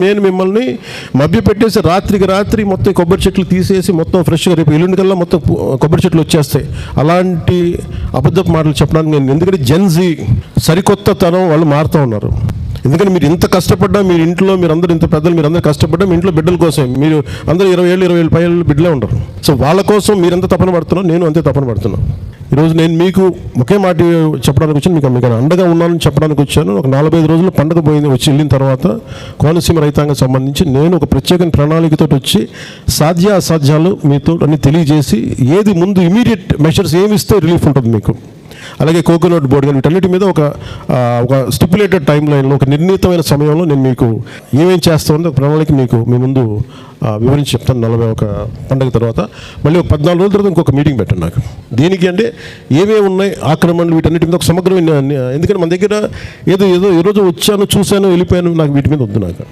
నేను మిమ్మల్ని మభ్య పెట్టేసి రాత్రికి రాత్రి మొత్తం కొబ్బరి చెట్లు తీసేసి మొత్తం ఫ్రెష్గా రేపు ఎల్లుండి కల్లా మొత్తం కొబ్బరి చెట్లు వచ్చేస్తాయి. అలాంటి అబద్ధపు మాటలు చెప్పడానికి నేను ఎందుకంటే జెన్జీ సరికొత్త తరం వాళ్ళు మారుతూ ఉన్నారు. ఎందుకంటే మీరు ఇంత కష్టపడ్డా మీరు ఇంట్లో మీరు అందరూ ఇంత పెద్దలు మీరు అందరూ కష్టపడ్డా మీ ఇంట్లో బిడ్డల కోసం మీరు అందరూ ఇరవై ఏళ్ళు ఇరవై ఏళ్ళు పైన బిడ్డలే ఉండరు. సో వాళ్ళ కోసం మీరు ఎంత తపన పడుతున్నారో నేను అంతే తపన పడుతున్నాను. ఈరోజు నేను మీకు ఒకే మాట చెప్పడానికి వచ్చాను మీకు మీకు అండగా ఉన్నానని చెప్పడానికి వచ్చాను. ఒక నలభై ఐదు రోజులు పండగ పోయింది వచ్చి వెళ్ళిన తర్వాత కోనసీమ రైతాంగం సంబంధించి నేను ఒక ప్రత్యేక ప్రణాళికతో వచ్చి సాధ్య అసాధ్యాలు మీతో అన్ని తెలియజేసి ఏది ముందు ఇమీడియట్ మెషర్స్ ఏమి ఇస్తే రిలీఫ్ ఉంటుంది మీకు. అలాగే కోకోనట్ బోర్డు కానీ వీటన్నిటి మీద ఒక ఒక స్టిపులేటెడ్ టైం లైన్లో ఒక నిర్ణీతమైన సమయంలో నేను మీకు ఏమేం చేస్తామని ఒక ప్రణాళిక మీకు మీ ముందు వివరించి చెప్తాను నలభై ఒక పండుగ తర్వాత. మళ్ళీ ఒక పద్నాలుగు రోజుల తర్వాత ఇంకొక మీటింగ్ పెట్టండి నాకు. దీనికి అంటే ఏమేమి ఉన్నాయి ఆక్రమణలు వీటన్నిటి మీద ఒక సమగ్రమైన ఎందుకంటే మన దగ్గర ఏదో ఏదో ఈరోజు వచ్చాను చూశాను వెళ్ళిపోయాను నాకు వీటి మీద వద్దు నాకు.